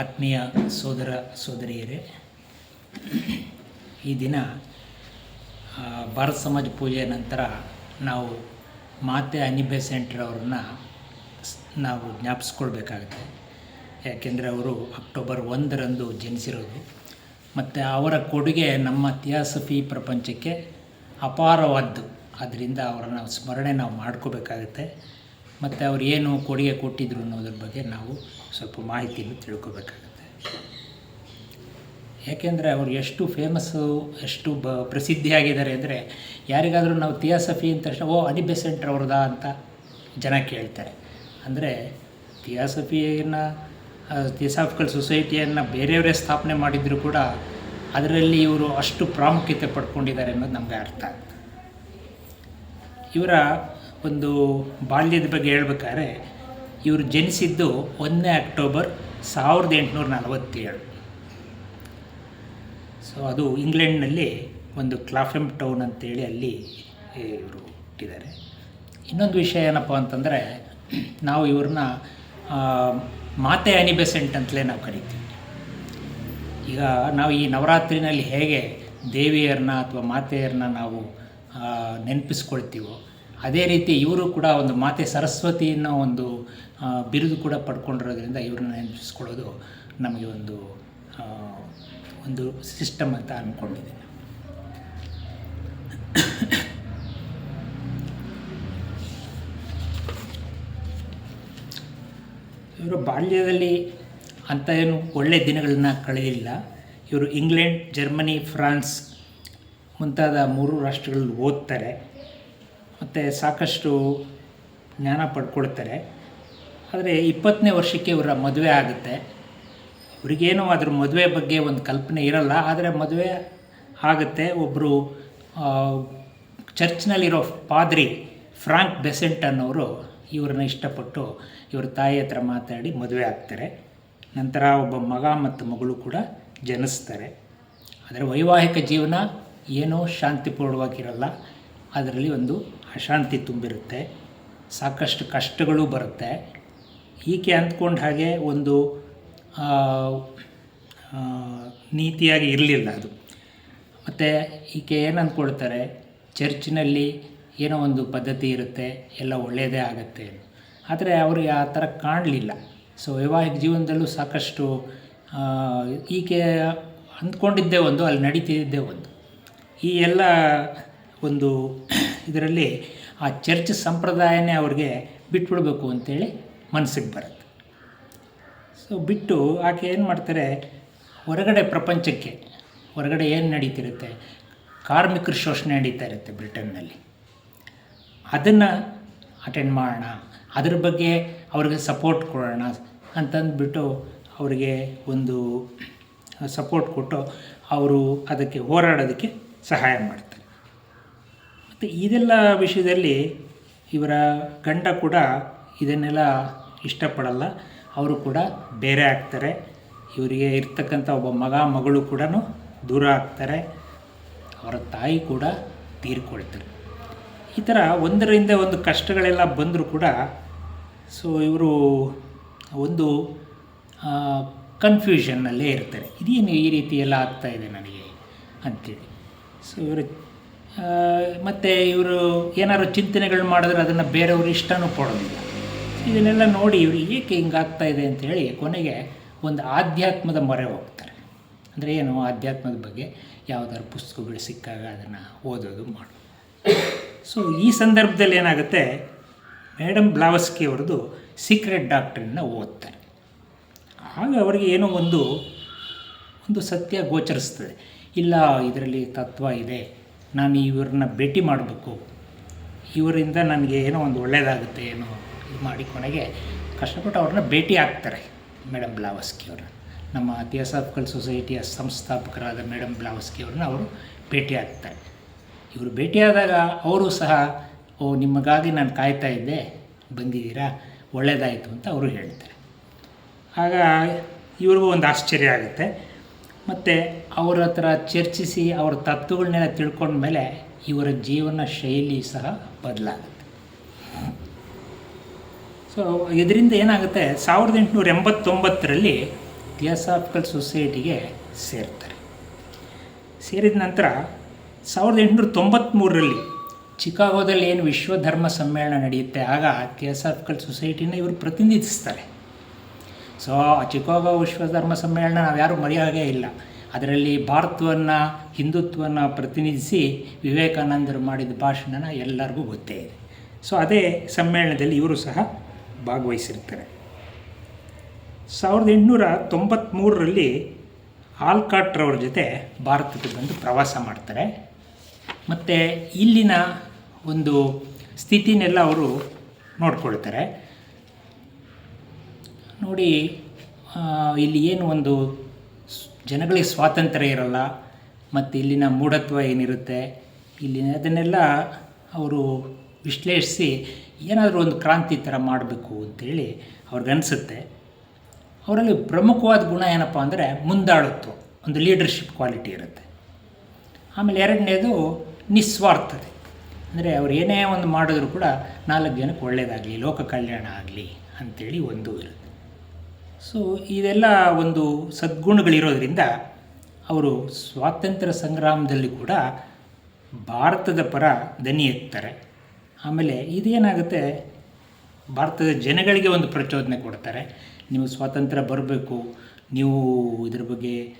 ಆತ್ಮೀಯ ಸೋದರ ಸೋದರಿಯರೇ, ಈ ದಿನ ಭಾರತ ಸಮಾಜ ಪೂಜೆಯ ನಂತರ ನಾವು ಮಾತೆ ಅನಿಬೆ ಸೆಂಟರ್ ಅವ್ರನ್ನ ನಾವು ಜ್ಞಾಪಿಸ್ಕೊಳ್ಬೇಕಾಗುತ್ತೆ. ಯಾಕೆಂದರೆ ಅವರು ಅಕ್ಟೋಬರ್ ಒಂದರಂದು ಜನಿಸಿರೋದು. ಮತ್ತು ಅವರ ಕೊಡುಗೆ ನಮ್ಮ ಥಿಯಾಸಫಿ ಪ್ರಪಂಚಕ್ಕೆ ಅಪಾರವಾದ್ದು. ಅದರಿಂದ ಅವರನ್ನು ಸ್ಮರಣೆ ನಾವು ಮಾಡ್ಕೋಬೇಕಾಗುತ್ತೆ. ಮತ್ತು ಅವ್ರು ಏನು ಕೊಡುಗೆ ಕೊಟ್ಟಿದ್ರು ಅನ್ನೋದ್ರ ಬಗ್ಗೆ ನಾವು ಸ್ವಲ್ಪ ಮಾಹಿತಿಯನ್ನು ತಿಳ್ಕೊಬೇಕಾಗುತ್ತೆ. ಯಾಕೆಂದರೆ ಅವರು ಎಷ್ಟು ಫೇಮಸ್ಸು ಎಷ್ಟು ಬ ಪ್ರಸಿದ್ಧಿಯಾಗಿದ್ದಾರೆ ಅಂದರೆ ಯಾರಿಗಾದರೂ ನಾವು ಥಿಯಾಸಫಿ ಅಂತ ತಕ್ಷಣ, ಓ ಅನಿಬೆಸೆಂಟ್ ಅವ್ರದ ಅಂತ ಜನ ಕೇಳ್ತಾರೆ. ಅಂದರೆ ಥಿಯಾಸಫಿಯನ್ನು ಥಿಯಾಸಾಫಿಕಲ್ ಸೊಸೈಟಿಯನ್ನು ಬೇರೆಯವರೇ ಸ್ಥಾಪನೆ ಮಾಡಿದರೂ ಕೂಡ ಅದರಲ್ಲಿ ಇವರು ಅಷ್ಟು ಪ್ರಾಮುಖ್ಯತೆ ಪಡ್ಕೊಂಡಿದ್ದಾರೆ ಅನ್ನೋದು ನಮಗೆ ಅರ್ಥ ಇವರ ಒಂದು ಬಾಲ್ಯದ ಬಗ್ಗೆ ಹೇಳ್ಬೇಕಾದ್ರೆ, ಇವರು ಜನಿಸಿದ್ದು ಒಂದನೇ ಅಕ್ಟೋಬರ್ ಸಾವಿರದ ಎಂಟುನೂರ ನಲವತ್ತೇಳು. ಸೊ ಅದು ಇಂಗ್ಲೆಂಡ್ನಲ್ಲಿ ಒಂದು ಕ್ಲಾಫೆಮ್ ಟೌನ್ ಅಂತೇಳಿ ಅಲ್ಲಿ ಇವರು ಹುಟ್ಟಿದ್ದಾರೆ. ಇನ್ನೊಂದು ವಿಷಯ ಏನಪ್ಪ ಅಂತಂದರೆ, ನಾವು ಇವ್ರನ್ನ ಮಾತೆ ಅನಿಬೆಸೆಂಟ್ ಅಂತಲೇ ನಾವು ಕರಿತೀವಿ. ಈಗ ನಾವು ಈ ನವರಾತ್ರಿನಲ್ಲಿ ಹೇಗೆ ದೇವಿಯರನ್ನ ಅಥವಾ ಮಾತೆಯರನ್ನ ನಾವು ನೆನಪಿಸ್ಕೊಳ್ತೀವೋ ಅದೇ ರೀತಿ ಇವರು ಕೂಡ ಒಂದು ಮಾತೆ ಸರಸ್ವತಿಯನ್ನ ಒಂದು ಬಿರುದು ಕೂಡ ಪಡ್ಕೊಂಡಿರೋದ್ರಿಂದ ಇವ್ರನ್ನ ನೆನಪಿಸ್ಕೊಳ್ಳೋದು ನಮಗೆ ಒಂದು ಒಂದು ಸಿಸ್ಟಮ್ ಅಂತ ಅಂದ್ಕೊಂಡಿದ್ದೀನಿ ಇವರು ಬಾಲ್ಯದಲ್ಲಿ ಅಂತ ಏನು ಒಳ್ಳೆಯ ದಿನಗಳನ್ನ ಕಳೆದಿಲ್ಲ. ಇವರು ಇಂಗ್ಲೆಂಡ್, ಜರ್ಮನಿ, ಫ್ರಾನ್ಸ್ ಮುಂತಾದ ಮೂರು ರಾಷ್ಟ್ರಗಳಲ್ಲಿ ಓದ್ತಾರೆ. ಮತ್ತು ಸಾಕಷ್ಟು ಜ್ಞಾನ ಪಡ್ಕೊಳ್ತಾರೆ. ಆದರೆ ಇಪ್ಪತ್ತನೇ ವರ್ಷಕ್ಕೆ ಇವರ ಮದುವೆ ಆಗುತ್ತೆ. ಇವ್ರಿಗೇನು ಅದ್ರ ಮದುವೆ ಬಗ್ಗೆ ಒಂದು ಕಲ್ಪನೆ ಇರಲ್ಲ. ಆದರೆ ಮದುವೆ ಆಗುತ್ತೆ. ಒಬ್ಬರು ಚರ್ಚ್ನಲ್ಲಿರೋ ಪಾದ್ರಿ ಫ್ರಾಂಕ್ ಬೆಸೆಂಟ್ ಅನ್ನೋರು ಇವ್ರನ್ನ ಇಷ್ಟಪಟ್ಟು ಇವ್ರ ತಾಯಿ ಹತ್ರ ಮಾತಾಡಿ ಮದುವೆ ಆಗ್ತಾರೆ. ನಂತರ ಒಬ್ಬ ಮಗ ಮತ್ತು ಮಗಳು ಕೂಡ ಜನಿಸ್ತಾರೆ. ಆದರೆ ವೈವಾಹಿಕ ಜೀವನ ಏನೋ ಶಾಂತಿಪೂರ್ಣವಾಗಿರಲ್ಲ. ಅದರಲ್ಲಿ ಒಂದು ಅಶಾಂತಿ ತುಂಬಿರುತ್ತೆ, ಸಾಕಷ್ಟು ಕಷ್ಟಗಳು ಬರುತ್ತೆ. ಈಕೆ ಅಂದ್ಕೊಂಡ ಹಾಗೆ ಒಂದು ನೀತಿಯಾಗಿ ಇರಲಿಲ್ಲ ಅದು. ಮತ್ತು ಈಕೆ ಏನು ಅಂದ್ಕೊಳ್ತಾರೆ ಚರ್ಚಿನಲ್ಲಿ ಏನೋ ಒಂದು ಪದ್ಧತಿ ಇರುತ್ತೆ, ಎಲ್ಲ ಒಳ್ಳೆಯದೇ ಆಗುತ್ತೆ ಆದರೆ ಅವ್ರಿಗೆ ಆ ಥರ ಕಾಣಲಿಲ್ಲ. ಸೊ, ವೈವಾಹಿಕ ಜೀವನದಲ್ಲೂ ಸಾಕಷ್ಟು ಈಕೆ ಅಂದ್ಕೊಂಡಿದ್ದೇ ಒಂದು, ಅಲ್ಲಿ ನಡೀತಿದ್ದೇ ಒಂದು. ಈ ಎಲ್ಲ ಒಂದು ಇದರಲ್ಲಿ ಆ ಚರ್ಚ್ ಸಂಪ್ರದಾಯನೇ ಅವ್ರಿಗೆ ಬಿಟ್ಬಿಡ್ಬೇಕು ಅಂತೇಳಿ ಮನಸ್ಸಿಗೆ ಬರುತ್ತೆ. ಸೊ ಬಿಟ್ಟು ಆಕೆ ಏನು ಮಾಡ್ತಾರೆ? ಹೊರಗಡೆ ಪ್ರಪಂಚಕ್ಕೆ, ಹೊರಗಡೆ ಏನು ನಡೀತಿರುತ್ತೆ? ಕಾರ್ಮಿಕರ ಶೋಷಣೆ ನಡೀತಾ ಇರುತ್ತೆ ಬ್ರಿಟನ್ನಲ್ಲಿ. ಅದನ್ನು ಅಟೆಂಡ್ ಮಾಡೋಣ, ಅದ್ರ ಬಗ್ಗೆ ಅವ್ರಿಗೆ ಸಪೋರ್ಟ್ ಕೊಡೋಣ ಅಂತಂದ್ಬಿಟ್ಟು ಅವರಿಗೆ ಒಂದು ಸಪೋರ್ಟ್ ಕೊಟ್ಟು ಅವರು ಅದಕ್ಕೆ ಹೋರಾಡೋದಕ್ಕೆ ಸಹಾಯ ಮಾಡ್ತಾರೆ. ಮತ್ತು ಇದೆಲ್ಲ ವಿಷಯದಲ್ಲಿ ಇವರ ಗಂಡ ಕೂಡ ಇದನ್ನೆಲ್ಲ ಇಷ್ಟಪಡಲ್ಲ. ಅವರು ಕೂಡ ಬೇರೆ ಆಗ್ತಾರೆ. ಇವರಿಗೆ ಇರ್ತಕ್ಕಂಥ ಒಬ್ಬ ಮಗ, ಮಗಳು ಕೂಡ ದೂರ ಆಗ್ತಾರೆ. ಅವರ ತಾಯಿ ಕೂಡ ತೀರ್ಕೊಳ್ತಾರೆ. ಈ ಥರ ಒಂದರಿಂದ ಒಂದು ಕಷ್ಟಗಳೆಲ್ಲ ಬಂದರೂ ಕೂಡ ಸೊ ಇವರು ಒಂದು ಕನ್ಫ್ಯೂಷನ್ನಲ್ಲೇ ಇರ್ತಾರೆ. ಇದೇನು ಈ ರೀತಿ ಎಲ್ಲ ಆಗ್ತಾ ಇದೆ ನನಗೆ ಅಂತೇಳಿ ಸೊ ಇವರು ಮತ್ತು ಇವರು ಏನಾದ್ರು ಚಿಂತನೆಗಳು ಮಾಡಿದ್ರೆ ಅದನ್ನು ಬೇರೆಯವರು ಇಷ್ಟನೂ ಕೊಡೋದಿಲ್ಲ ಇದನ್ನೆಲ್ಲ ನೋಡಿ ಇವರು ಏಕೆ ಹಿಂಗಾಗ್ತಾ ಇದೆ ಅಂತೇಳಿ ಕೊನೆಗೆ ಒಂದು ಆಧ್ಯಾತ್ಮದ ಮೊರೆ ಹೋಗ್ತಾರೆ. ಅಂದರೆ ಏನು? ಆಧ್ಯಾತ್ಮದ ಬಗ್ಗೆ ಯಾವುದಾದ್ರು ಪುಸ್ತಕಗಳು ಸಿಕ್ಕಾಗ ಅದನ್ನು ಓದೋದು ಮಾಡೋದು ಸೊ ಈ ಸಂದರ್ಭದಲ್ಲಿ ಏನಾಗುತ್ತೆ? ಮೇಡಮ್ ಬ್ಲಾವಸ್ಕಿ ಅವ್ರದ್ದು ಸೀಕ್ರೆಟ್ ಡಾಕ್ಟ್ರನ್ನ ಓದ್ತಾರೆ. ಆಗ ಅವರಿಗೆ ಏನೋ ಒಂದು ಒಂದು ಸತ್ಯ ಗೋಚರಿಸ್ತದೆ. ಇಲ್ಲ, ಇದರಲ್ಲಿ ತತ್ವ ಇದೆ. ನಾನು ಇವ್ರನ್ನ ಭೇಟಿ ಮಾಡಬೇಕು. ಇವರಿಂದ ನನಗೆ ಏನೋ ಒಂದು ಒಳ್ಳೆಯದಾಗುತ್ತೆ ಏನೋ ಇದು ಮಾಡಿ ಕೊನೆಗೆ ಕಷ್ಟಪಟ್ಟು ಅವ್ರನ್ನ ಭೇಟಿ ಆಗ್ತಾರೆ ಮೇಡಮ್ ಬ್ಲಾವಸ್ಕಿ ಅವರು ನಮ್ಮ ಥಿಯೋಸಾಫಿಕಲ್ ಸೊಸೈಟಿಯ ಸಂಸ್ಥಾಪಕರಾದ ಮೇಡಮ್ ಬ್ಲಾವಸ್ಕಿ ಅವ್ರನ್ನ ಅವರು ಭೇಟಿ ಆಗ್ತಾರೆ. ಇವರು ಭೇಟಿಯಾದಾಗ ಅವರು ಸಹ, ಓ, ನಿಮಗಾಗಿ ನಾನು ಕಾಯ್ತಾ ಇದ್ದೆ, ಬಂದಿದ್ದೀರಾ? ಒಳ್ಳೆಯದಾಯಿತು ಅಂತ ಅವರು ಹೇಳ್ತಾರೆ. ಆಗ ಇವ್ರಿಗೂ ಒಂದು ಆಶ್ಚರ್ಯ ಆಗುತ್ತೆ. ಮತ್ತು ಅವರ ಹತ್ರ ಚರ್ಚಿಸಿ ಅವ್ರ ತತ್ವಗಳನ್ನೆಲ್ಲ ತಿಳ್ಕೊಂಡ್ಮೇಲೆ ಇವರ ಜೀವನ ಶೈಲಿ ಸಹ ಬದಲಾಗುತ್ತೆ. ಸೊ ಇದರಿಂದ ಏನಾಗುತ್ತೆ? ಸಾವಿರದ ಎಂಟುನೂರ ಎಂಬತ್ತೊಂಬತ್ತರಲ್ಲಿ ಥಿಯಾಸಾಫಿಕಲ್ ಸೊಸೈಟಿಗೆ ಸೇರ್ತಾರೆ. ಸೇರಿದ ನಂತರ ಸಾವಿರದ ಎಂಟುನೂರ ತೊಂಬತ್ತ್ಮೂರರಲ್ಲಿ ಚಿಕಾಗೋದಲ್ಲಿ ಏನು ವಿಶ್ವ ಧರ್ಮ ಸಮ್ಮೇಳನ ನಡೆಯುತ್ತೆ, ಆಗ ಥಿಯಾಸಾಫಿಕಲ್ ಸೊಸೈಟಿನ ಇವರು ಪ್ರತಿನಿಧಿಸ್ತಾರೆ. ಸೊ ಚಿಕಾಗೋ ವಿಶ್ವ ಧರ್ಮ ಸಮ್ಮೇಳನ ನಾವು ಯಾರೂ ಮರೆಯೋಗೇ ಇಲ್ಲ. ಅದರಲ್ಲಿ ಭಾರತವನ್ನು ಹಿಂದುತ್ವವನ್ನು ಪ್ರತಿನಿಧಿಸಿ ವಿವೇಕಾನಂದರು ಮಾಡಿದ ಭಾಷಣನ ಎಲ್ಲರಿಗೂ ಗೊತ್ತೇ ಇದೆ. ಸೊ ಅದೇ ಸಮ್ಮೇಳನದಲ್ಲಿ ಇವರು ಸಹ ಭಾಗವಹಿಸಿರ್ತಾರೆ. ಸಾವಿರದ ಎಂಟುನೂರ ತೊಂಬತ್ತ್ಮೂರರಲ್ಲಿ ಆಲ್ಕಾಟ್ರವ್ರ ಜೊತೆ ಭಾರತಕ್ಕೆ ಬಂದು ಪ್ರವಾಸ ಮಾಡ್ತಾರೆ. ಮತ್ತು ಇಲ್ಲಿನ ಒಂದು ಸ್ಥಿತಿನೆಲ್ಲ ಅವರು ನೋಡ್ಕೊಳ್ತಾರೆ. ನೋಡಿ ಇಲ್ಲಿ ಏನು ಒಂದು ಜನಗಳಿಗೆ ಸ್ವಾತಂತ್ರ್ಯ ಇರಲ್ಲ, ಮತ್ತು ಇಲ್ಲಿನ ಮೂಢತ್ವ ಏನಿರುತ್ತೆ, ಇಲ್ಲಿ ಅದನ್ನೆಲ್ಲ ಅವರು ವಿಶ್ಲೇಷಿಸಿ ಏನಾದರೂ ಒಂದು ಕ್ರಾಂತಿ ಥರ ಮಾಡಬೇಕು ಅಂತೇಳಿ ಅವ್ರಿಗನ್ಸುತ್ತೆ ಅವರಲ್ಲಿ ಪ್ರಮುಖವಾದ ಗುಣ ಏನಪ್ಪ ಅಂದರೆ ಮುಂದಾಳತ್ವ, ಒಂದು ಲೀಡರ್ಶಿಪ್ ಕ್ವಾಲಿಟಿ ಇರುತ್ತೆ. ಆಮೇಲೆ ಎರಡನೇದು ನಿಸ್ವಾರ್ಥತೆ. ಅಂದರೆ ಅವ್ರು ಏನೇ ಒಂದು ಮಾಡಿದ್ರು ಕೂಡ ನಾಲ್ಕು ಜನಕ್ಕೆ ಒಳ್ಳೆಯದಾಗಲಿ ಲೋಕ ಕಲ್ಯಾಣ ಆಗಲಿ ಅಂಥೇಳಿ ಒಂದು ಇರುತ್ತೆ. ಸೊ ಇದೆಲ್ಲ ಒಂದು ಸದ್ಗುಣಗಳಿರೋದ್ರಿಂದ ಅವರು ಸ್ವಾತಂತ್ರ್ಯ ಸಂಗ್ರಾಮದಲ್ಲಿ ಕೂಡ ಭಾರತದ ಪರ ದನಿ ಎತ್ತಾರೆ. ಆಮೇಲೆ ಇದೇನಾಗುತ್ತೆ? ಭಾರತದ ಜನಗಳಿಗೆ ಒಂದು ಪ್ರಚೋದನೆ ಕೊಡ್ತಾರೆ. ನೀವು ಸ್ವಾತಂತ್ರ್ಯ ಬರಬೇಕು, ನೀವು ಇದ್ರ ಬಗ್ಗೆ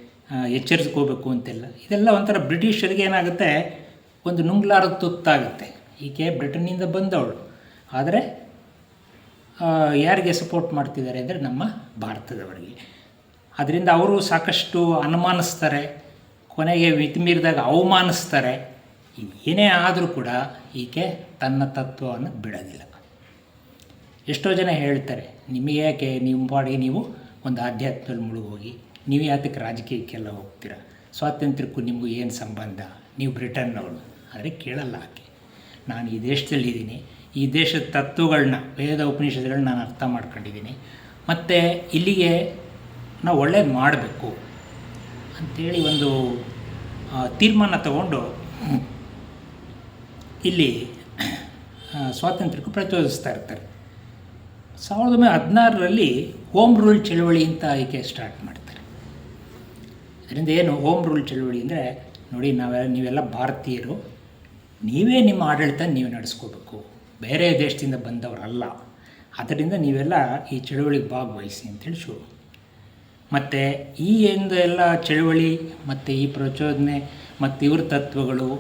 ಎಚ್ಚರಿಸ್ಕೋಬೇಕು ಅಂತೆಲ್ಲ. ಇದೆಲ್ಲ ಒಂಥರ ಬ್ರಿಟಿಷರಿಗೆ ಏನಾಗುತ್ತೆ? ಒಂದು ನುಂಗ್ಲಾರದ ತುತ್ತಾಗುತ್ತೆ. ಈಕೆ ಬ್ರಿಟನ್ನಿಂದ ಬಂದವಳು. ಆದರೆ ಯಾರಿಗೆ ಸಪೋರ್ಟ್ ಮಾಡ್ತಿದ್ದಾರೆ ಅಂದರೆ ನಮ್ಮ ಭಾರತದವರಿಗೆ. ಅದರಿಂದ ಅವರು ಸಾಕಷ್ಟು ಅನುಮಾನಿಸ್ತಾರೆ, ಕೊನೆಗೆ ಮಿತಿಮೀರಿದಾಗ ಅವಮಾನಿಸ್ತಾರೆ. ಏನೇ ಆದರೂ ಕೂಡ ಈಕೆ ತನ್ನ ತತ್ವವನ್ನು ಬಿಡೋದಿಲ್ಲ. ಎಷ್ಟೋ ಜನ ಹೇಳ್ತಾರೆ, ನಿಮಗೆ ಯಾಕೆ ನಿಮ್ಮ ಬಾಡಿ ನೀವು ಒಂದು ಆಧ್ಯಾತ್ಮದಲ್ಲಿ ಮುಳುಗೋಗಿ, ನೀವು ಯಾತಕ್ಕೆ ರಾಜಕೀಯಕ್ಕೆಲ್ಲ ಹೋಗ್ತೀರ? ಸ್ವಾತಂತ್ರ್ಯಕ್ಕೂ ನಿಮಗೂ ಏನು ಸಂಬಂಧ? ನೀವು ಬ್ರಿಟನ್ನವಳು ಆದರೆ ಕೇಳಲ್ಲ ಆಕೆ. ನಾನು ಈ ದೇಶದಲ್ಲಿದ್ದೀನಿ ಈ ದೇಶದ ತತ್ವಗಳನ್ನ ವೇದ ಉಪನಿಷತ್ಗಳನ್ನ ನಾನು ಅರ್ಥ ಮಾಡ್ಕೊಂಡಿದ್ದೀನಿ. ಮತ್ತು ಇಲ್ಲಿಗೆ ನಾವು ಒಳ್ಳೇದು ಮಾಡಬೇಕು ಅಂಥೇಳಿ ಒಂದು ತೀರ್ಮಾನ ತಗೊಂಡು ಇಲ್ಲಿ ಸ್ವಾತಂತ್ರ್ಯಕ್ಕೂ ಪ್ರಚೋದಿಸ್ತಾ ಇರ್ತಾರೆ. ಸಾವಿರದ ಒಂಬೈನೂರ ಹದಿನಾರರಲ್ಲಿ ಹೋಮ್ ರೂಲ್ ಚಳವಳಿ ಅಂತ ಆಯ್ಕೆ ಸ್ಟಾರ್ಟ್ ಮಾಡ್ತಾರೆ. ಅದರಿಂದ ಏನು ಹೋಮ್ ರೂಲ್ ಚಳವಳಿ ಅಂದರೆ, ನೋಡಿ ನಾವೆಲ್ಲ, ನೀವೆಲ್ಲ ಭಾರತೀಯರು, ನೀವೇ ನಿಮ್ಮ ಆಡಳಿತ ನೀವು ನಡೆಸ್ಕೋಬೇಕು. ಬೇರೆ ದೇಶದಿಂದ ಬಂದವರಲ್ಲ. ಅದರಿಂದ ನೀವೆಲ್ಲ ಈ ಚಳುವಳಿಗೆ ಭಾಗವಹಿಸಿ ಅಂತೇಳಿ ಶುರು. ಮತ್ತು ಈ ಒಂದು ಎಲ್ಲ ಚಳುವಳಿ, ಮತ್ತು ಈ ಪ್ರಚೋದನೆ, ಮತ್ತು ಇವ್ರ ತತ್ವಗಳು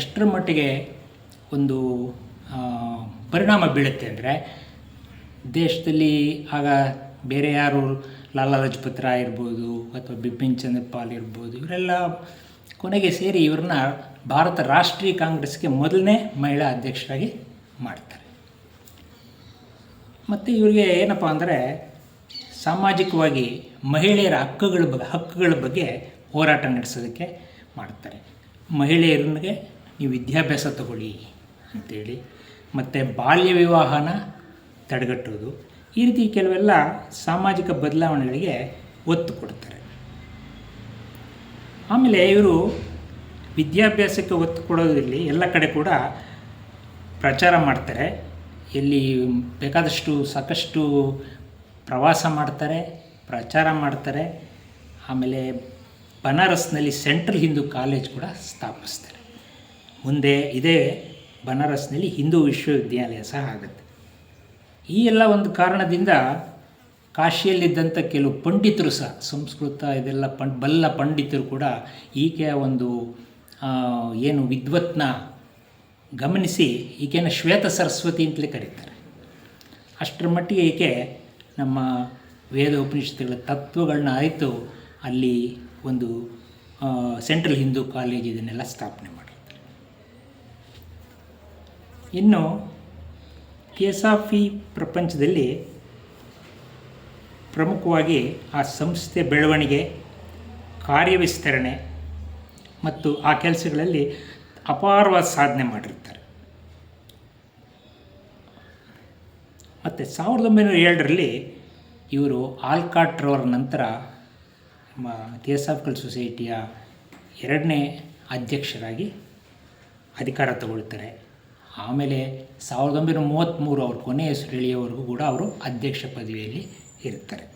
ಎಷ್ಟರ ಮಟ್ಟಿಗೆ ಒಂದು ಪರಿಣಾಮ ಬೀಳುತ್ತೆ ಅಂದರೆ ದೇಶದಲ್ಲಿ ಆಗ ಬೇರೆ ಯಾರು ಲಾಲಾ ಲಜಪತ್ ರಾಯ್ ಇರ್ಬೋದು ಅಥವಾ ಬಿಪಿನ್ ಚಂದ್ರ ಪಾಲ್ ಇರ್ಬೋದು, ಇವರೆಲ್ಲ ಕೊನೆಗೆ ಸೇರಿ ಇವ್ರನ್ನ ಭಾರತ ರಾಷ್ಟ್ರೀಯ ಕಾಂಗ್ರೆಸ್ಗೆ ಮೊದಲನೇ ಮಹಿಳಾ ಅಧ್ಯಕ್ಷರಾಗಿ ಮಾಡ್ತಾರೆ. ಮತ್ತು ಇವರಿಗೆ ಏನಪ್ಪ ಅಂದರೆ ಸಾಮಾಜಿಕವಾಗಿ ಮಹಿಳೆಯರ ಹಕ್ಕುಗಳ ಬಗ್ಗೆ ಹಕ್ಕುಗಳ ಬಗ್ಗೆ ಹೋರಾಟ ನಡೆಸೋದಕ್ಕೆ ಮಾಡ್ತಾರೆ. ಮಹಿಳೆಯರಿಗೆ ನೀವು ವಿದ್ಯಾಭ್ಯಾಸ ತಗೊಳ್ಳಿ ಅಂತೇಳಿ, ಮತ್ತು ಬಾಲ್ಯ ವಿವಾಹನ ತಡೆಗಟ್ಟೋದು ಈ ರೀತಿ ಕೆಲವೆಲ್ಲ ಸಾಮಾಜಿಕ ಬದಲಾವಣೆಗಳಿಗೆ ಒತ್ತು ಕೊಡ್ತಾರೆ. ಆಮೇಲೆ ಇವರು ವಿದ್ಯಾಭ್ಯಾಸಕ್ಕೆ ಒತ್ತು ಕೊಡೋದ್ರಲ್ಲಿ ಎಲ್ಲ ಕಡೆ ಕೂಡ ಪ್ರಚಾರ ಮಾಡ್ತಾರೆ. ಇಲ್ಲಿ ಬೇಕಾದಷ್ಟು ಸಾಕಷ್ಟು ಪ್ರವಾಸ ಮಾಡ್ತಾರೆ, ಪ್ರಚಾರ ಮಾಡ್ತಾರೆ. ಆಮೇಲೆ ಬನಾರಸ್ನಲ್ಲಿ ಸೆಂಟ್ರಲ್ ಹಿಂದೂ ಕಾಲೇಜ್ ಕೂಡ ಸ್ಥಾಪಿಸ್ತಾರೆ. ಮುಂದೆ ಇದೇ ಬನಾರಸ್ನಲ್ಲಿ ಹಿಂದೂ ವಿಶ್ವವಿದ್ಯಾಲಯ ಸಹ ಆಗುತ್ತೆ. ಈ ಎಲ್ಲ ಒಂದು ಕಾರಣದಿಂದ ಕಾಶಿಯಲ್ಲಿದ್ದಂಥ ಕೆಲವು ಪಂಡಿತರು ಸಹ, ಸಂಸ್ಕೃತ ಇದೆಲ್ಲ ಪಂಡ್, ಬಲ್ಲ ಪಂಡಿತರು ಕೂಡ ಈಕೆಯ ಒಂದು ಏನು ವಿದ್ವತ್ನ ಗಮನಿಸಿ ಈಕೆನ ಶ್ವೇತ ಸರಸ್ವತಿ ಅಂತಲೇ ಕರೀತಾರೆ. ಅಷ್ಟರ ಮಟ್ಟಿಗೆ ಈಕೆ ನಮ್ಮ ವೇದ ಉಪನಿಷತ್ತುಗಳ ತತ್ವಗಳನ್ನ ಅರಿತು ಅಲ್ಲಿ ಒಂದು ಸೆಂಟ್ರಲ್ ಹಿಂದೂ ಕಾಲೇಜ್ ಇದನ್ನೆಲ್ಲ ಸ್ಥಾಪನೆ ಮಾಡಿರ್ತಾರೆ ಇನ್ನು ಕೆಸಾಫಿ ಪ್ರಪಂಚದಲ್ಲಿ ಪ್ರಮುಖವಾಗಿ ಆ ಸಂಸ್ಥೆ ಬೆಳವಣಿಗೆ, ಕಾರ್ಯವಿಸ್ತರಣೆ ಮತ್ತು ಆ ಕೆಲಸಗಳಲ್ಲಿ ಅಪಾರವಾದ ಸಾಧನೆ ಮಾಡಿರ್ತಾರೆ ಮತ್ತು ಸಾವಿರದ ಒಂಬೈನೂರ ಏಳರಲ್ಲಿ ಇವರು ಆಲ್ಕಾಟ್ರವರ ನಂತರ ನಮ್ಮ ಥಿಯೋಸಾಫಿಕಲ್ ಸೊಸೈಟಿಯ ಎರಡನೇ ಅಧ್ಯಕ್ಷರಾಗಿ ಅಧಿಕಾರ ತಗೊಳ್ತಾರೆ. ಆಮೇಲೆ ಸಾವಿರದ ಒಂಬೈನೂರ ಮೂವತ್ತ್ಮೂರು ಅವ್ರ ಕೊನೆಯ ಹೆಸರು ಕೂಡ ಅವರು ಅಧ್ಯಕ್ಷ ಪದವಿಯಲ್ಲಿ ಇರ್ತಾರೆ.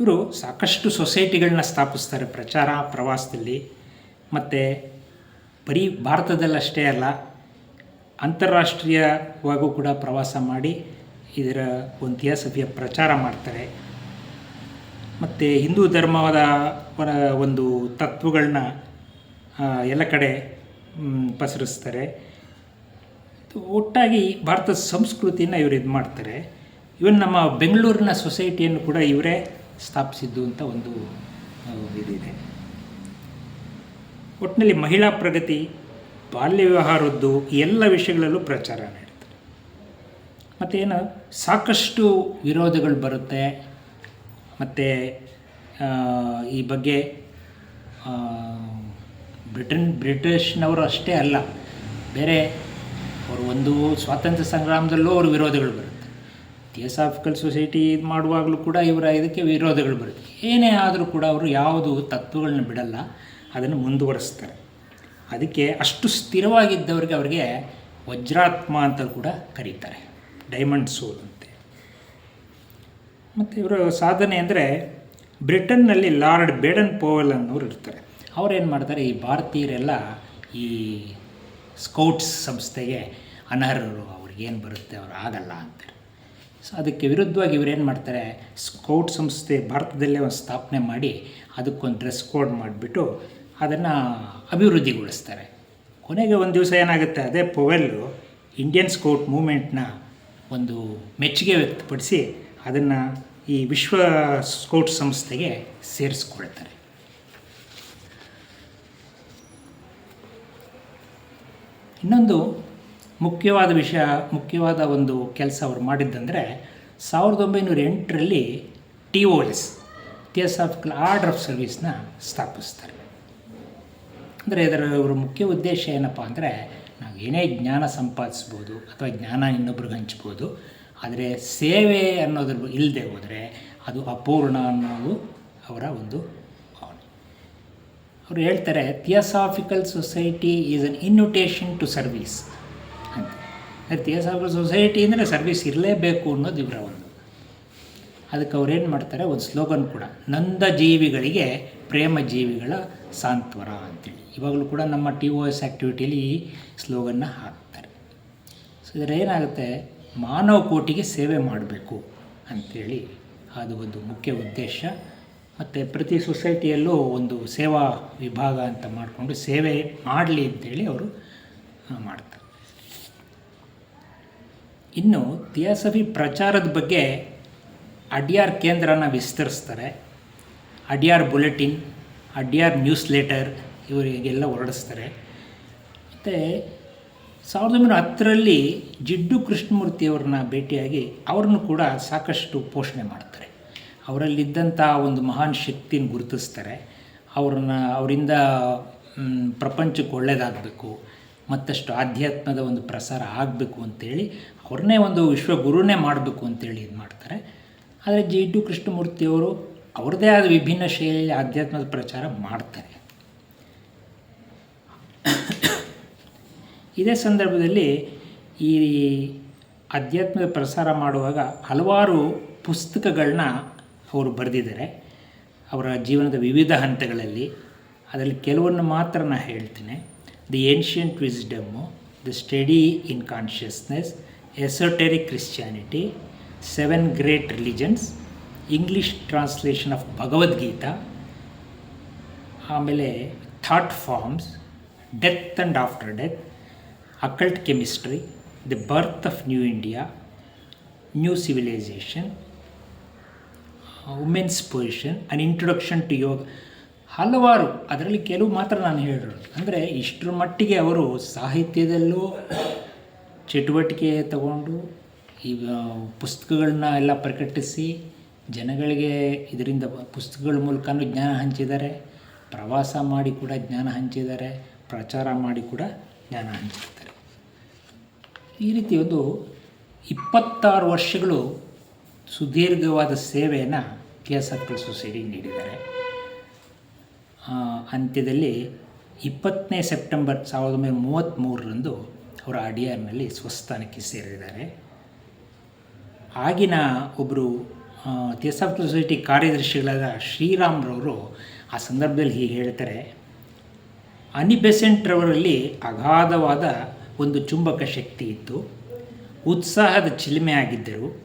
ಇವರು ಸಾಕಷ್ಟು ಸೊಸೈಟಿಗಳನ್ನ ಸ್ಥಾಪಿಸ್ತಾರೆ ಪ್ರಚಾರ, ಪ್ರವಾಸದಲ್ಲಿ. ಮತ್ತು ಬರೀ ಭಾರತದಲ್ಲಷ್ಟೇ ಅಲ್ಲ ಅಂತಾರಾಷ್ಟ್ರೀಯವಾಗೂ ಕೂಡ ಪ್ರವಾಸ ಮಾಡಿ ಇದರ ಒಂದು ಥಿಯಾಸಫಿಯ ಪ್ರಚಾರ ಮಾಡ್ತಾರೆ. ಮತ್ತು ಹಿಂದೂ ಧರ್ಮದ ಒಂದು ತತ್ವಗಳನ್ನ ಎಲ್ಲ ಕಡೆ ಪಸರಿಸ್ತಾರೆ. ಒಟ್ಟಾಗಿ ಭಾರತದ ಸಂಸ್ಕೃತಿಯನ್ನು ಇವರು ಇದು ಮಾಡ್ತಾರೆ. ಇವನ್ ನಮ್ಮ ಬೆಂಗಳೂರಿನ ಸೊಸೈಟಿಯನ್ನು ಕೂಡ ಇವರೇ ಸ್ಥಾಪಿಸಿದ್ದು ಅಂತ ಒಂದು ಇದಿದೆ. ಒಟ್ಟಿನಲ್ಲಿ ಮಹಿಳಾ ಪ್ರಗತಿ ಬಾಲ್ಯ ವ್ಯವಹಾರದ್ದು ಎಲ್ಲ ವಿಷಯಗಳಲ್ಲೂ ಪ್ರಚಾರ ನೀಡ್ತಾರೆ ಮತ್ತೇನು ಸಾಕಷ್ಟು ವಿರೋಧಗಳು ಬರುತ್ತೆ. ಮತ್ತು ಈ ಬಗ್ಗೆ ಬ್ರಿಟನ್, ಬ್ರಿಟಿಷ್ನವರು ಅಷ್ಟೇ ಅಲ್ಲ, ಬೇರೆ ಅವರು ಒಂದು ಸ್ವಾತಂತ್ರ್ಯ ಸಂಗ್ರಾಮದಲ್ಲೂ ಅವ್ರ ವಿರೋಧಗಳು ಬರುತ್ತೆ. ಥಿಯೋಸಾಫಿಕಲ್ ಸೊಸೈಟಿ ಇದು ಮಾಡುವಾಗಲೂ ಕೂಡ ಇವರ ಇದಕ್ಕೆ ವಿರೋಧಗಳು ಬರುತ್ತೆ. ಏನೇ ಆದರೂ ಕೂಡ ಅವರು ಯಾವುದು ತತ್ವಗಳನ್ನ ಬಿಡಲ್ಲ, ಅದನ್ನು ಮುಂದುವರಿಸ್ತಾರೆ. ಅದಕ್ಕೆ ಅಷ್ಟು ಸ್ಥಿರವಾಗಿದ್ದವ್ರಿಗೆ ಅವರಿಗೆ ವಜ್ರಾತ್ಮ ಅಂತ ಕೂಡ ಕರೀತಾರೆ. ಡೈಮಂಡ್ ಸೋಲ್ ಅಂತೆ. ಮತ್ತು ಇವರ ಸಾಧನೆ ಅಂದರೆ ಬ್ರಿಟನ್ನಲ್ಲಿ ಲಾರ್ಡ್ ಬೇಡನ್ ಪೋವೆಲ್ ಅನ್ನೋರು ಇರ್ತಾರೆ. ಅವ್ರೇನು ಮಾಡ್ತಾರೆ, ಈ ಭಾರತೀಯರೆಲ್ಲ ಈ ಸ್ಕೌಟ್ಸ್ ಸಂಸ್ಥೆಗೆ ಅನರ್ಹರು, ಅವ್ರಿಗೇನು ಬರುತ್ತೆ, ಅವ್ರು ಆಗಲ್ಲ ಅಂತಾರೆ ಸೊ ಅದಕ್ಕೆ ವಿರುದ್ಧವಾಗಿ ಇವರೇನು ಮಾಡ್ತಾರೆ, ಸ್ಕೌಟ್ ಸಂಸ್ಥೆ ಭಾರತದಲ್ಲೇ ಒಂದು ಸ್ಥಾಪನೆ ಮಾಡಿ ಅದಕ್ಕೊಂದು ಡ್ರೆಸ್ ಕೋಡ್ ಮಾಡಿಬಿಟ್ಟು ಅದನ್ನು ಅಭಿವೃದ್ಧಿಗೊಳಿಸ್ತಾರೆ. ಕೊನೆಗೆ ಒಂದು ದಿವಸ ಏನಾಗುತ್ತೆ, ಅದೇ ಪೊವೆಲ್ಲು ಇಂಡಿಯನ್ ಸ್ಕೌಟ್ ಮೂಮೆಂಟ್ನ ಒಂದು ಮೆಚ್ಚುಗೆ ವ್ಯಕ್ತಪಡಿಸಿ ಅದನ್ನು ಈ ವಿಶ್ವ ಸ್ಕೌಟ್ ಸಂಸ್ಥೆಗೆ ಸೇರಿಸ್ಕೊಳ್ತಾರೆ. ಇನ್ನೊಂದು ಮುಖ್ಯವಾದ ವಿಷಯ, ಮುಖ್ಯವಾದ ಒಂದು ಕೆಲಸ ಅವರು ಮಾಡಿದ್ದಂದರೆ ಸಾವಿರದ ಒಂಬೈನೂರ ಎಂಟರಲ್ಲಿ T O S theosophical order of ಸರ್ವಿಸ್ನ ಸ್ಥಾಪಿಸ್ತಾರೆ. ಅಂದರೆ ಇದರ ಇವರ ಮುಖ್ಯ ಉದ್ದೇಶ ಏನಪ್ಪ ಅಂದರೆ ನಾವು ಏನೇ ಜ್ಞಾನ ಸಂಪಾದಿಸ್ಬೋದು ಅಥವಾ ಜ್ಞಾನ ಇನ್ನೊಬ್ರಿಗೆ ಹಂಚ್ಬೋದು, ಆದರೆ ಸೇವೆ ಅನ್ನೋದ್ರ ಇಲ್ಲದೆ ಹೋದರೆ ಅದು ಅಪೂರ್ಣ ಅನ್ನೋದು ಅವರ ಒಂದು ಭಾವನೆ. ಅವರು ಹೇಳ್ತಾರೆ theosophical society is an invitation to service ಅಂತ. ಥಿಯಸಾಫಿಕಲ್ ಸೊಸೈಟಿ ಅಂದರೆ ಸರ್ವಿಸ್ ಇರಲೇಬೇಕು ಅನ್ನೋದು ಇವರ ಒಂದು. ಅದಕ್ಕೆ ಅವ್ರೇನು ಮಾಡ್ತಾರೆ, ಒಂದು ಸ್ಲೋಗನ್ ಕೂಡ, ನಂದ ಜೀವಿಗಳಿಗೆ ಪ್ರೇಮ ಜೀವಿಗಳ ಸಾಂತ್ವನ ಅಂತೇಳಿ. ಇವಾಗಲೂ ಕೂಡ ನಮ್ಮ ಟಿ ಒ ಎಸ್ ಆ್ಯಕ್ಟಿವಿಟಿಯಲ್ಲಿ ಈ ಸ್ಲೋಗನ್ನ ಹಾಕ್ತಾರೆ. ಸೊ ಇದರ ಏನಾಗುತ್ತೆ? ಮಾನವ ಕೋಟಿಗೆ ಸೇವೆ ಮಾಡಬೇಕು ಅಂಥೇಳಿ ಅದು ಒಂದು ಮುಖ್ಯ ಉದ್ದೇಶ. ಮತ್ತು ಪ್ರತಿ ಸೊಸೈಟಿಯಲ್ಲೂ ಒಂದು ಸೇವಾ ವಿಭಾಗ ಅಂತ ಮಾಡಿಕೊಂಡು ಸೇವೆ ಮಾಡಲಿ ಅಂತೇಳಿ ಅವರು ಮಾಡ್ತಾರೆ. ಇನ್ನು ಥಿಯಾಸಫಿ ಪ್ರಚಾರದ ಬಗ್ಗೆ ಅಡಿಯಾರ್ ಕೇಂದ್ರನ ವಿಸ್ತರಿಸ್ತಾರೆ. Adyar bulletin, Adyar newsletter ಇವರಿಗೆಲ್ಲ ಹೊರಡಿಸ್ತಾರೆ. ಮತ್ತು ಸಾವಿರದ ಒಂಬೈನೂರ ಹತ್ತರಲ್ಲಿ ಜಿಡ್ಡು ಕೃಷ್ಣಮೂರ್ತಿಯವ್ರನ್ನ ಭೇಟಿಯಾಗಿ ಅವ್ರನ್ನೂ ಕೂಡ ಸಾಕಷ್ಟು ಪೋಷಣೆ ಮಾಡ್ತಾರೆ. ಅವರಲ್ಲಿದ್ದಂಥ ಒಂದು ಮಹಾನ್ ಶಕ್ತಿನ ಗುರುತಿಸ್ತಾರೆ. ಅವ್ರನ್ನ, ಅವರಿಂದ ಪ್ರಪಂಚಕ್ಕೆ ಒಳ್ಳೆಯದಾಗಬೇಕು ಮತ್ತಷ್ಟು ಆಧ್ಯಾತ್ಮದ ಒಂದು ಪ್ರಸಾರ ಆಗಬೇಕು ಅಂತೇಳಿ ಅವ್ರನ್ನೇ ಒಂದು ವಿಶ್ವಗುರುನೇ ಮಾಡಬೇಕು ಅಂತೇಳಿ ಇದು ಮಾಡ್ತಾರೆ ಆದರೆ ಜಿಡ್ಡು ಕೃಷ್ಣಮೂರ್ತಿಯವರು ಅವ್ರದ್ದೇ ಆದ ವಿಭಿನ್ನ ಶೈಲಿಯಲ್ಲಿ ಆಧ್ಯಾತ್ಮದ ಪ್ರಚಾರ ಮಾಡ್ತಾರೆ. ಇದೇ ಸಂದರ್ಭದಲ್ಲಿ ಈ ಅಧ್ಯಾತ್ಮದ ಪ್ರಸಾರ ಮಾಡುವಾಗ ಹಲವಾರು ಪುಸ್ತಕಗಳನ್ನ ಅವರು ಬರೆದಿದ್ದಾರೆ. ಅವರ ಜೀವನದ ವಿವಿಧ ಹಂತಗಳಲ್ಲಿ. ಅದರಲ್ಲಿ ಕೆಲವನ್ನು ಮಾತ್ರ ನಾನು ಹೇಳ್ತೇನೆ. The ancient wisdom the study in consciousness esoteric Christianity seven great religions English translation of Bhagavad Gita ಆಮೇಲೆ thought forms death and after death occult chemistry the birth of new India new civilisation women's position and introduction to yoga ಹಲವಾರು, ಅದರಲ್ಲಿ ಕೆಲವು ಮಾತ್ರ ನಾನು ಹೇಳಿರೋದು. ಅಂದರೆ ಇಷ್ಟರ ಮಟ್ಟಿಗೆ ಅವರು ಸಾಹಿತ್ಯದಲ್ಲೂ ಚಟುವಟಿಕೆ ತಗೊಂಡು ಈಗ ಪುಸ್ತಕಗಳನ್ನ ಎಲ್ಲ ಪ್ರಕಟಿಸಿ ಜನಗಳಿಗೆ ಇದರಿಂದ ಪುಸ್ತಕಗಳ ಮೂಲಕನೂ ಜ್ಞಾನ ಹಂಚಿದ್ದಾರೆ. ಪ್ರವಾಸ ಮಾಡಿ ಕೂಡ ಜ್ಞಾನ ಹಂಚಿದ್ದಾರೆ. ಪ್ರಚಾರ ಮಾಡಿ ಕೂಡ ಜ್ಞಾನ ಹಂಚಿರ್ತಾರೆ ಈ ರೀತಿ ಒಂದು ಇಪ್ಪತ್ತಾರು ವರ್ಷಗಳು ಸುದೀರ್ಘವಾದ ಸೇವೆಯನ್ನು K S R theosophical society ನೀಡಿದ್ದಾರೆ. ಅಂತ್ಯದಲ್ಲಿ ಇಪ್ಪತ್ತನೇ ಸೆಪ್ಟೆಂಬರ್ ಸಾವಿರದ ಒಂಬೈನೂರ ಮೂವತ್ತ್ಮೂರರಂದು ಅವರ ಅಡಿಯಾರ್ನಲ್ಲಿ ಸ್ವಸ್ಥಾನಕ್ಕೆ ಸೇರಿದ್ದಾರೆ. ಆಗಿನ ಒಬ್ಬರು ಥಿಯಸಾಫ್ಟ್ ಸೊಸೈಟಿ ಕಾರ್ಯದರ್ಶಿಗಳಾದ ಶ್ರೀರಾಮ್ರವರು ಆ ಸಂದರ್ಭದಲ್ಲಿ ಹೀಗೆ ಹೇಳ್ತಾರೆ ಅನಿಬೆಸೆಂಟ್ ರವರಲ್ಲಿ ಅಗಾಧವಾದ ಒಂದು ಚುಂಬಕ ಶಕ್ತಿ ಇತ್ತು. ಉತ್ಸಾಹದ ಚಿಲುಮೆ ಆಗಿದ್ದರು.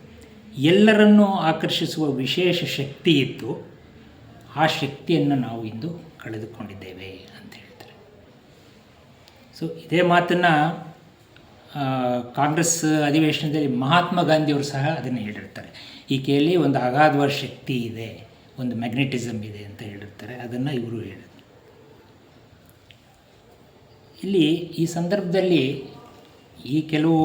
ಎಲ್ಲರನ್ನೂ ಆಕರ್ಷಿಸುವ ವಿಶೇಷ ಶಕ್ತಿ ಇತ್ತು. ಆ ಶಕ್ತಿಯನ್ನು ನಾವು ಇಂದು ಕಳೆದುಕೊಂಡಿದ್ದೇವೆ ಅಂತ ಹೇಳ್ತಾರೆ. ಸೊ ಇದೇ ಮಾತನ್ನು ಕಾಂಗ್ರೆಸ್ ಅಧಿವೇಶನದಲ್ಲಿ ಮಹಾತ್ಮ ಗಾಂಧಿಯವರು ಸಹ ಅದನ್ನು ಹೇಳಿರ್ತಾರೆ. ಈಕೆಯಲ್ಲಿ ಒಂದು ಅಗಾಧವಾದ ಶಕ್ತಿ ಇದೆ, ಒಂದು ಮ್ಯಾಗ್ನೆಟಿಸಮ್ ಇದೆ ಅಂತ ಹೇಳಿರ್ತಾರೆ. ಅದನ್ನು ಇವರು ಹೇಳಿದರು. ಇಲ್ಲಿ ಈ ಸಂದರ್ಭದಲ್ಲಿ ಈ ಕೆಲವು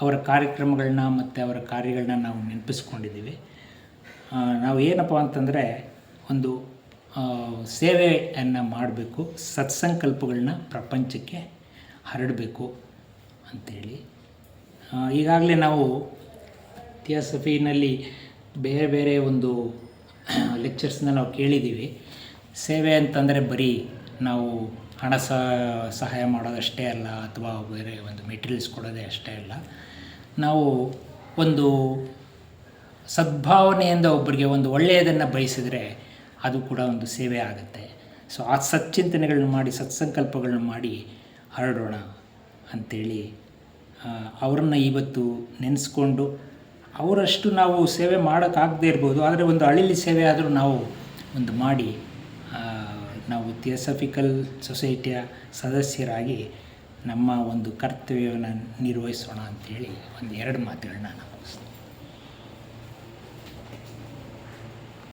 ಅವರ ಕಾರ್ಯಕ್ರಮಗಳನ್ನ ಮತ್ತು ಅವರ ಕಾರ್ಯಗಳನ್ನ ನಾವು ನೆನಪಿಸ್ಕೊಂಡಿದ್ದೀವಿ. ನಾವು ಏನಪ್ಪ ಅಂತಂದರೆ ಒಂದು ಸೇವೆಯನ್ನು ಮಾಡಬೇಕು, ಸತ್ಸಂಕಲ್ಪಗಳನ್ನ ಪ್ರಪಂಚಕ್ಕೆ ಹರಡಬೇಕು. ಅಂಥೇಳಿ ಈಗಾಗಲೇ ನಾವು ಥಿಯಾಸಫಿನಲ್ಲಿ ಬೇರೆ ಬೇರೆ ಒಂದು ಲೆಕ್ಚರ್ಸ್ನ ನಾವು ಕೇಳಿದ್ದೀವಿ. ಸೇವೆ ಅಂತಂದರೆ ಬರೀ ನಾವು ಹಣ ಸಹ ಸಹಾಯ ಮಾಡೋದಷ್ಟೇ ಅಲ್ಲ, ಅಥವಾ ಬೇರೆ ಒಂದು ಮೆಟೀರಿಯಲ್ಸ್ ಕೊಡೋದೇ ಅಷ್ಟೇ ಅಲ್ಲ. ನಾವು ಒಂದು ಸದ್ಭಾವನೆಯಿಂದ ಒಬ್ಬರಿಗೆ ಒಂದು ಒಳ್ಳೆಯದನ್ನು ಬಯಸಿದರೆ ಅದು ಕೂಡ ಒಂದು ಸೇವೆ ಆಗುತ್ತೆ. ಸೊ ಆ ಸಚ್ಚಿಂತನೆಗಳನ್ನ ಮಾಡಿ, ಸತ್ಸಂಕಲ್ಪಗಳನ್ನ ಮಾಡಿ ಹರಡೋಣ ಅಂಥೇಳಿ ಅವರನ್ನು ಇವತ್ತು ನೆನೆಸ್ಕೊಂಡು ಅವರಷ್ಟು ನಾವು ಸೇವೆ ಮಾಡೋಕ್ಕಾಗದೇ ಇರ್ಬೋದು, ಆದರೆ ಒಂದು ಅಳಿಲಿ ಸೇವೆ ಆದರೂ ನಾವು ಒಂದು ಮಾಡಿ ನಾವು ಥಿಯೋಸಫಿಕಲ್ ಸೊಸೈಟಿಯ ಸದಸ್ಯರಾಗಿ ನಮ್ಮ ಒಂದು ಕರ್ತವ್ಯವನ್ನು ನಿರ್ವಹಿಸೋಣ ಅಂಥೇಳಿ ಒಂದು ಎರಡು ಮಾತುಗಳನ್ನ ನಾನು ಮುಗಿಸ್ತೀನಿ